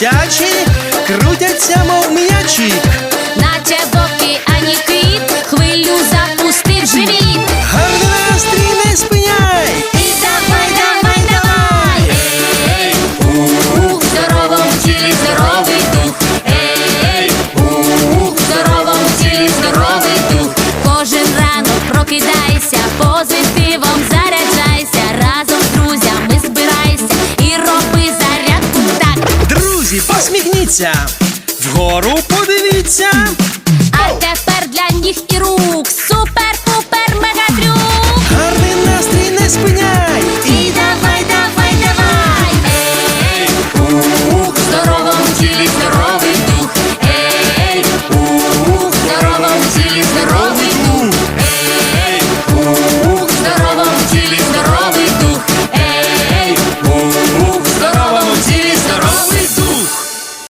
Дитячі крутяться, мов м'ячі. Наче в посміхніться. Вгору подивіться. А тепер для ніг і рук. Супер-пупер мегатрюк. Гарний настрій не спиняй. І давай, давай, давай. Ей, ух, здоровому тілі здоровий дух. Ей, ух, здоровому тілі